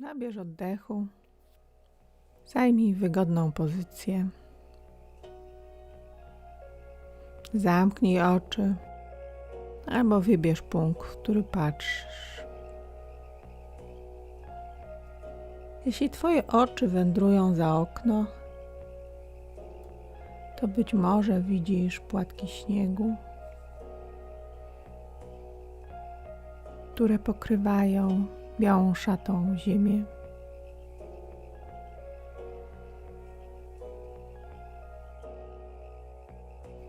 Nabierz oddechu. Zajmij wygodną pozycję. Zamknij oczy albo wybierz punkt, w który patrzysz. Jeśli Twoje oczy wędrują za okno, to być może widzisz płatki śniegu, które pokrywają białą szatą ziemię.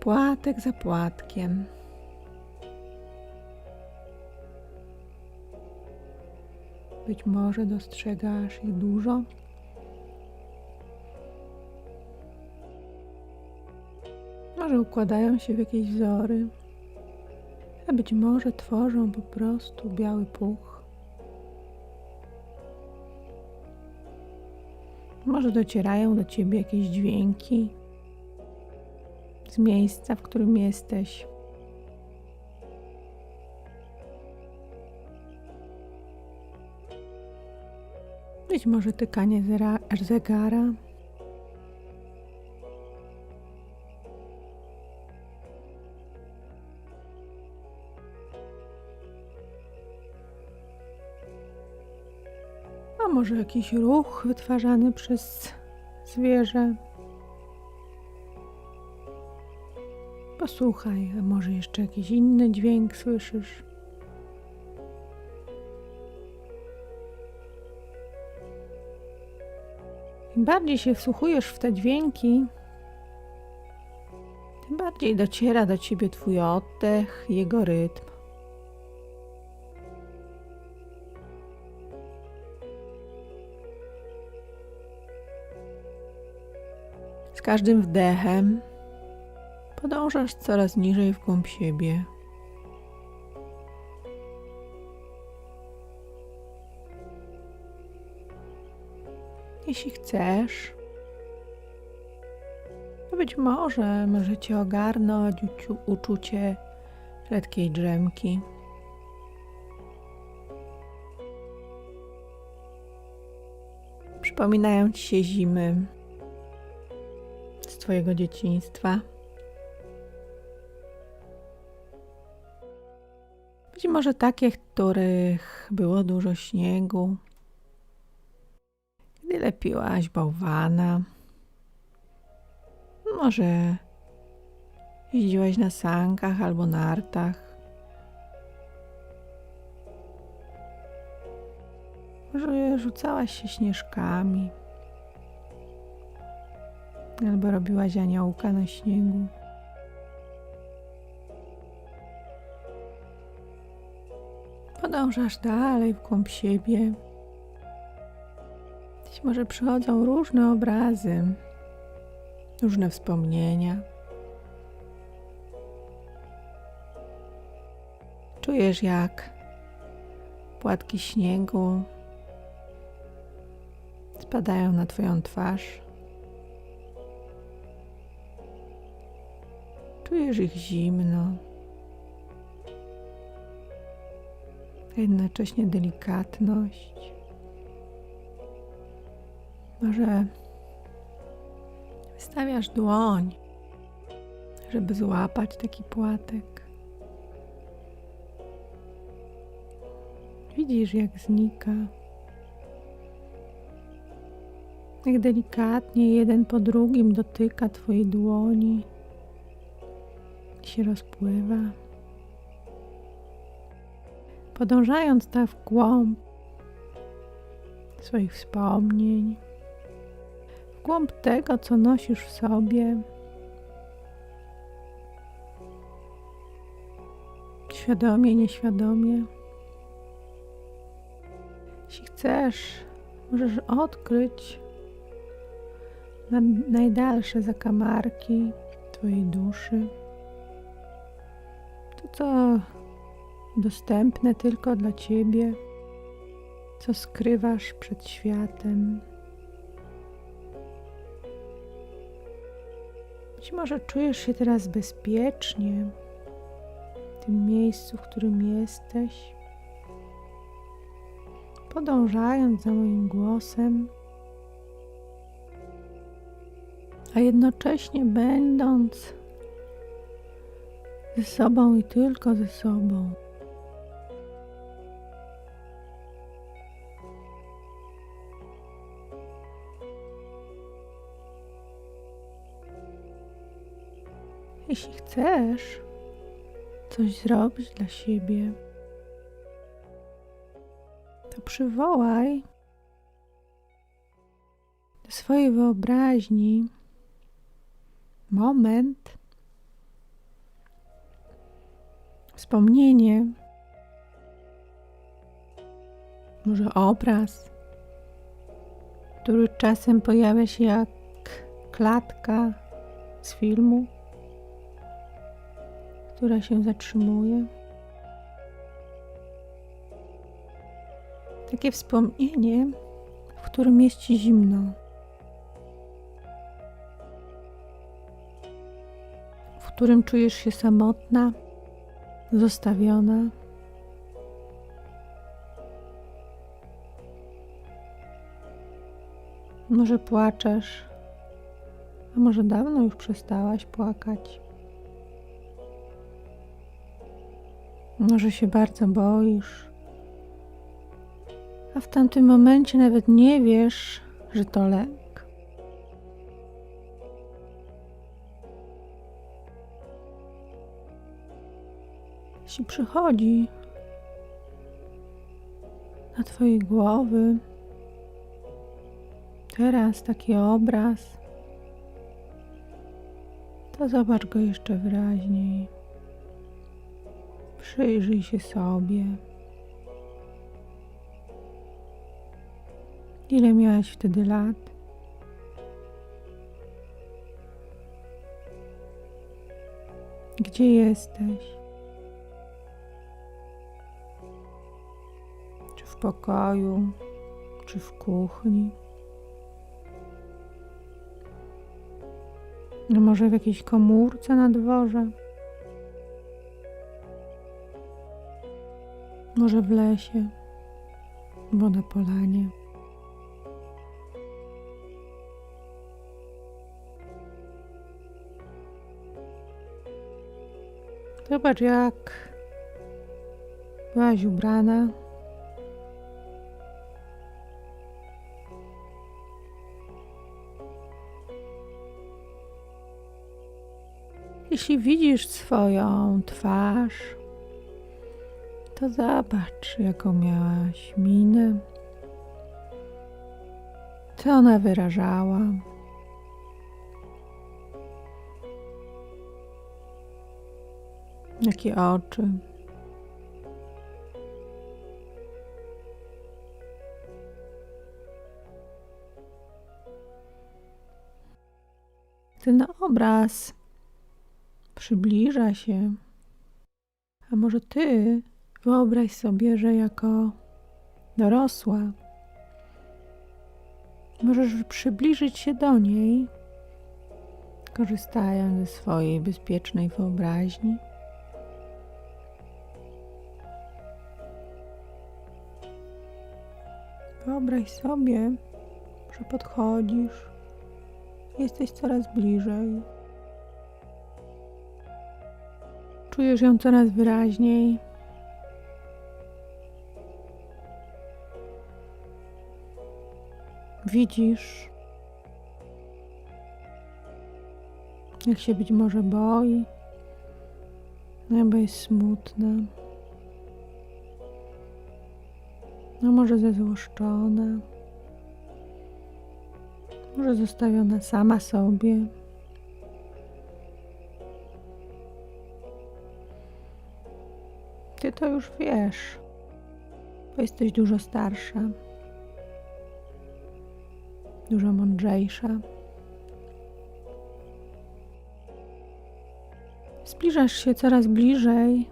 Płatek za płatkiem. Być może dostrzegasz ich dużo. Może układają się w jakieś wzory, a być może tworzą po prostu biały puch. Może docierają do ciebie jakieś dźwięki z miejsca, w którym jesteś. Być może tykanie zegara. Może jakiś ruch wytwarzany przez zwierzę. Posłuchaj, a może jeszcze jakiś inny dźwięk słyszysz? Im bardziej się wsłuchujesz w te dźwięki, tym bardziej dociera do ciebie Twój oddech, jego rytm. Każdym wdechem podążasz coraz niżej w głąb siebie. Jeśli chcesz, to być może może cię ogarnąć uczucie letkiej drzemki. Przypominają ci się zimy z twojego dzieciństwa. Być może takie, których było dużo śniegu, gdy lepiłaś bałwana. Może jeździłaś na sankach albo nartach. Może rzucałaś się śnieżkami. Albo robiłaś aniołka na śniegu. Podążasz dalej w głąb siebie. Być może przychodzą różne obrazy, różne wspomnienia. Czujesz, jak płatki śniegu spadają na Twoją twarz. Czujesz ich zimno, a jednocześnie delikatność. Może wystawiasz dłoń, żeby złapać taki płatek. Widzisz, jak znika. Jak delikatnie jeden po drugim dotyka Twojej dłoni się rozpływa. Podążając tak w głąb swoich wspomnień, w głąb tego, co nosisz w sobie. Świadomie, nieświadomie. Jeśli chcesz, możesz odkryć na najdalsze zakamarki Twojej duszy. To, co dostępne tylko dla Ciebie, co skrywasz przed światem. Być może czujesz się teraz bezpiecznie w tym miejscu, w którym jesteś. podążając za moim głosem, a jednocześnie będąc ze sobą i tylko ze sobą. Jeśli chcesz coś zrobić dla siebie, to przywołaj do swojej wyobraźni moment, wspomnienie, może obraz, który czasem pojawia się jak klatka z filmu, która się zatrzymuje. Takie wspomnienie, w którym jest ci zimno. W którym czujesz się samotna, zostawiona. Może płaczesz, a może dawno już przestałaś płakać. Może się bardzo boisz, a w tamtym momencie nawet nie wiesz, że to lęk. Jeśli przychodzi na Twojej głowy teraz taki obraz, to zobacz go jeszcze wyraźniej. Przyjrzyj się sobie. Ile miałaś wtedy lat? Gdzie jesteś? Pokoju, czy w kuchni? No może w jakiejś komórce na dworze? Może w lesie, bo na polanie. Zobacz, jak byłaś ubrana. Jeśli widzisz swoją twarz, to zobacz, jaką miałaś minę, co ona wyrażała. Jakie oczy. Ten obraz przybliża się. A może ty wyobraź sobie, że jako dorosła możesz przybliżyć się do niej, korzystając ze swojej bezpiecznej wyobraźni. Wyobraź sobie, że podchodzisz, jesteś coraz bliżej. Czujesz ją coraz wyraźniej. Widzisz, jak się być może boi, albo jest smutna. No może zezłoszczona, może zostawiona sama sobie. To już wiesz, bo jesteś dużo starsza, dużo mądrzejsza. Zbliżasz się coraz bliżej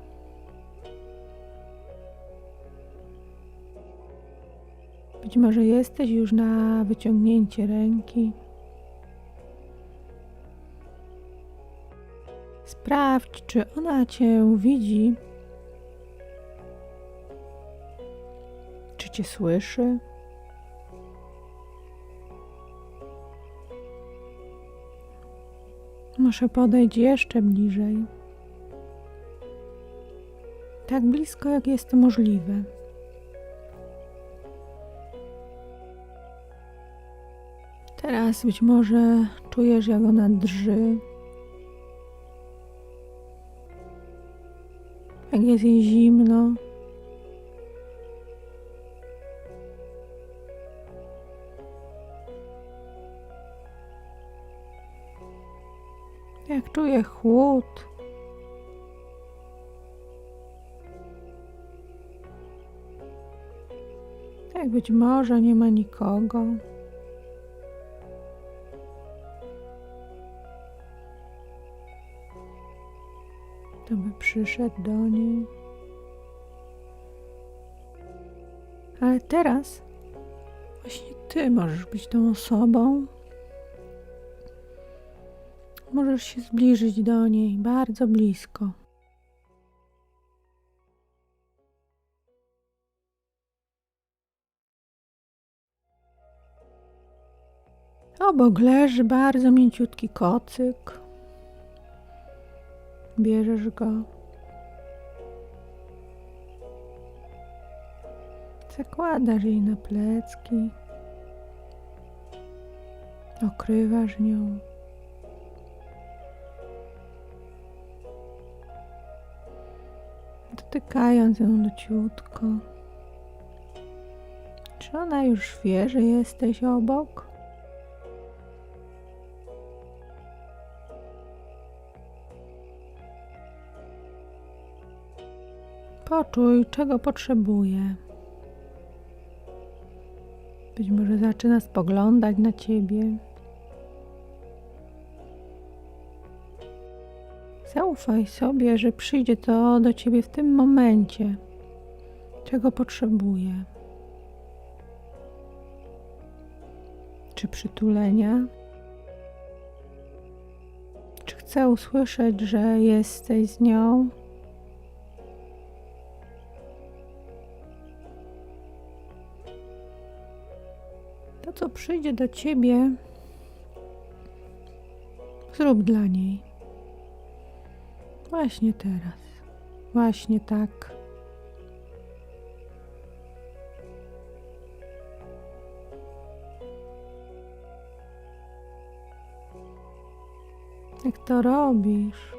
Być może jesteś już na wyciągnięcie ręki. Sprawdź, czy ona cię widzi, cię słyszy. Muszę podejść jeszcze bliżej. Tak blisko, jak jest to możliwe. Teraz być może czujesz, jak ona drży. Jak jest jej zimno. Jak czuje chłód. Jak być może nie ma nikogo. To by przyszedł do niej. Ale teraz właśnie ty możesz być tą osobą. Możesz się zbliżyć do niej bardzo blisko. Obok leży bardzo mięciutki kocyk. Bierzesz go. Zakładasz jej na plecki. Okrywasz nią. Dotykając ją leciutko. Czy ona już wie, że jesteś obok? Poczuj, czego potrzebuje. Być może zaczyna spoglądać na ciebie. Zaufaj sobie, że przyjdzie to do ciebie w tym momencie, czego potrzebuje. Czy przytulenia? Czy chce usłyszeć, że jesteś z nią? To, co przyjdzie do ciebie, zrób dla niej. Właśnie teraz. Właśnie tak. Jak to robisz?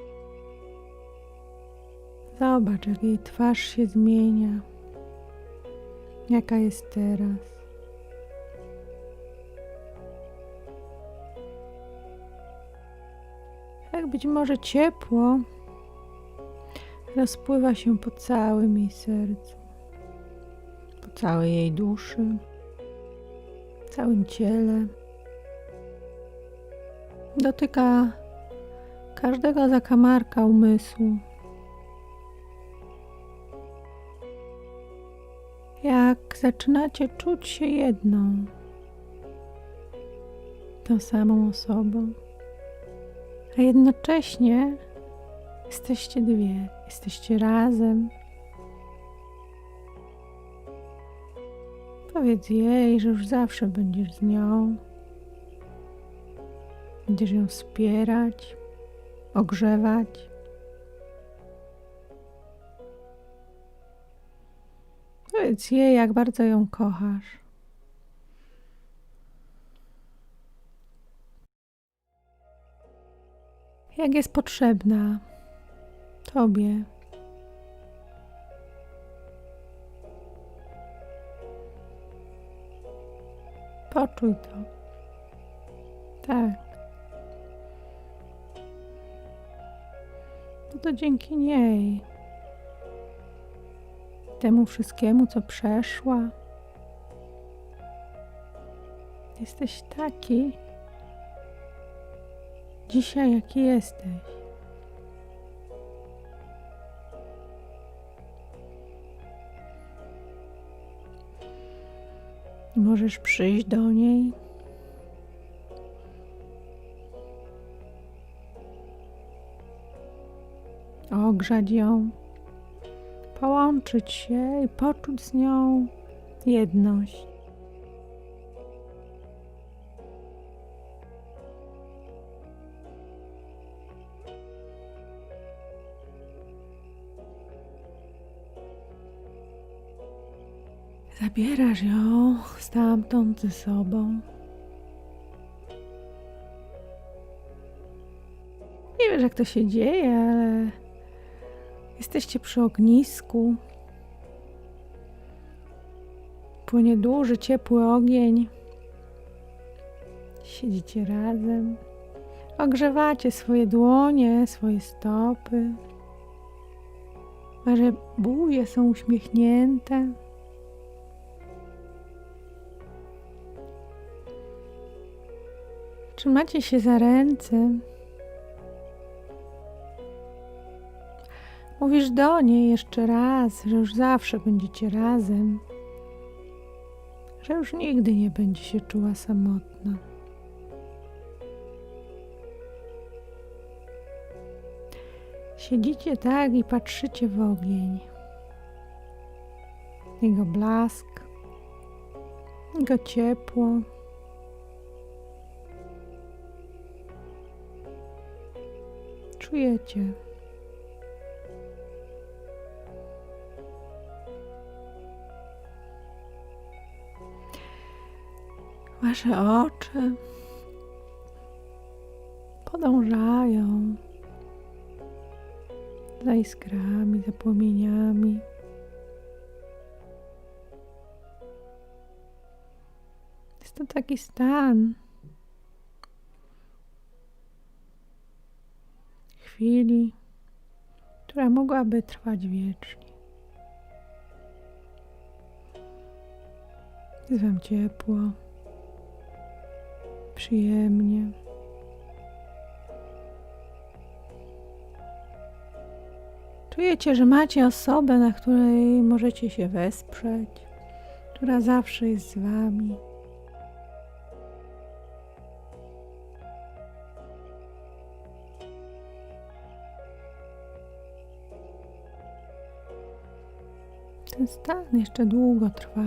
Zobacz, jak jej twarz się zmienia. Jaka jest teraz. Jak być może ciepło rozpływa się po całym jej sercu, po całej jej duszy, całym ciele. Dotyka każdego zakamarka umysłu. Jak zaczynacie czuć się jedną, tą samą osobą, a jednocześnie jesteście dwie, jesteście razem. Powiedz jej, że już zawsze będziesz z nią. Będziesz ją wspierać, ogrzewać. Powiedz jej, jak bardzo ją kochasz. Jak jest potrzebna Tobie. Poczuj to. Tak. No to dzięki niej, temu wszystkiemu, co przeszła, jesteś taki dzisiaj, jaki jesteś. Możesz przyjść do niej. Ogrzać ją, połączyć się i poczuć z nią jedność. Zabierasz ją stamtąd ze sobą. Nie wiesz, jak to się dzieje, ale jesteście przy ognisku. Płynie duży, ciepły ogień. Siedzicie razem. Ogrzewacie swoje dłonie, swoje stopy. Wasze buzie są uśmiechnięte. Trzymacie się za ręce. Mówisz do niej jeszcze raz, że już zawsze będziecie razem, że już nigdy nie będzie się czuła samotna. Siedzicie tak i patrzycie w ogień. Jego blask, jego ciepło. Czujecie. Wasze oczy podążają za iskrami, za płomieniami. Jest to taki stan chwili, która mogłaby trwać wiecznie. Jest wam ciepło przyjemnie. Czujecie, że macie osobę, na której możecie się wesprzeć, która zawsze jest z wami. Ten stan jeszcze długo trwa.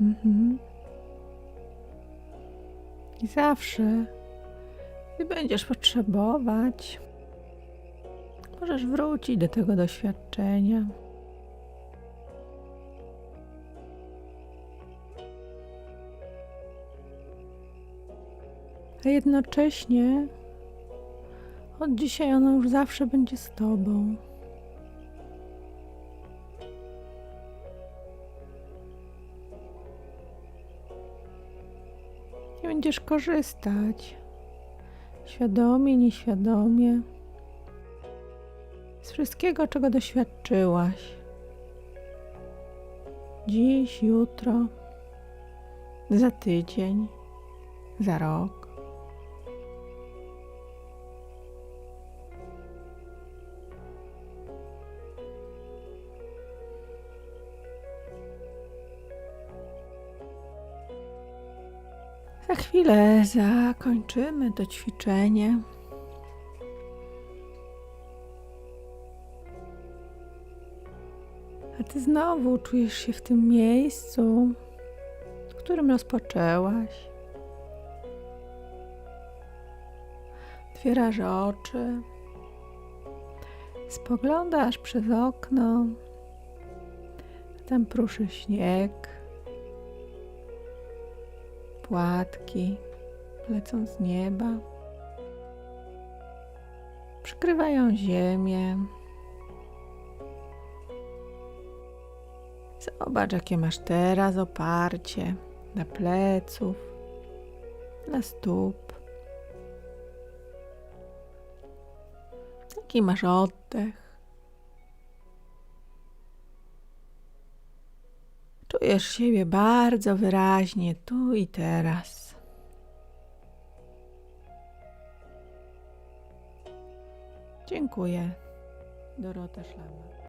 Mhm. I zawsze, gdy będziesz potrzebować, możesz wrócić do tego doświadczenia. A jednocześnie od dzisiaj ono już zawsze będzie z Tobą. I będziesz korzystać świadomie, nieświadomie z wszystkiego, czego doświadczyłaś. Dziś, jutro, za tydzień, za rok. Za chwilę zakończymy to ćwiczenie. A ty znowu czujesz się w tym miejscu, w którym rozpoczęłaś. Otwierasz oczy, spoglądasz przez okno, tam pruszy śnieg płatki lecą z nieba, przykrywają ziemię. Zobacz, jakie masz teraz oparcie dla pleców, dla stóp. Jaki masz oddech. Czujesz siebie bardzo wyraźnie tu i teraz. Dziękuję. Dorota Szlama.